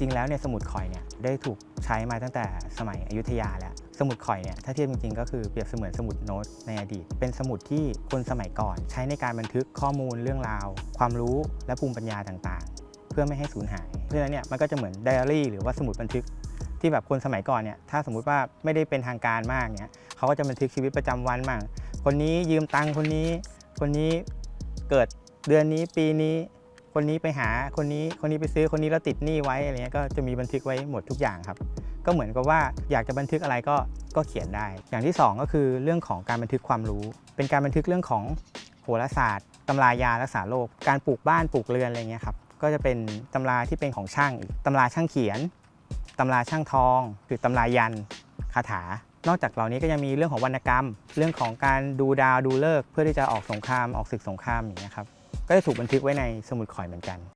ริง ๆ แล้วเนี่ยสมุดข่อยเนี่ยได้ถูกใช้มาตั้งแต่สมัยอยุธยาแล้ว สมุดข่อยเนี่ยถ้าเทียบจริง ๆ ก็คือเปรียบเสมือนสมุดโน้ตในอดีต เป็นสมุดที่คนสมัยก่อน ใช้ในการบันทึกข้อมูลเรื่องราว ความรู้และภูมิปัญญาต่างๆ เพื่อไม่ให้สูญหาย เพราะฉะนั้นเนี่ยมันก็จะเหมือนไดอารี่หรือว่าสมุดบันทึกที่แบบคนสมัยก่อนเนี่ยถ้าสมมุติว่าไม่ได้เป็นทางการมากเนี่ยเขาก็จะบันทึกชีวิตประจำวันมั่งคนนี้ยืมตังค์คนนี้ คนนี้เกิดเดือนนี้ปีนี้ คนนี้ไปหาคนนี้คนนี้ไปซื้อคนนี้แล้วติดหนี้ไว้อะไรเงี้ยก็จะมีบันทึกไว้หมดทุกอย่างครับ ก็เหมือนกับว่าอยากจะบันทึกอะไรก็ก็เขียนได้ อย่างที่สองก็คือเรื่องของการบันทึกความรู้ เป็นการบันทึกเรื่องของโหราศาสตร์ตำรายารักษาโรคการปลูกบ้านปลูกเรือนอะไรเงี้ยครับก็จะเป็นตำราที่เป็นของช่างอีกตำราช่างเขียนตำราช่างทองหรือตำรายันคาถา นอกจากเหล่านี้ก็ยังมีเรื่องของวรรณกรรม เรื่องของการดูดาวดูเลิกษ์เพื่อที่จะออกสงครามออกศึกสงครามอย่างนี้ยครับ จะถูกบันทึกไว้ในสมุดข่อยเหมือนกัน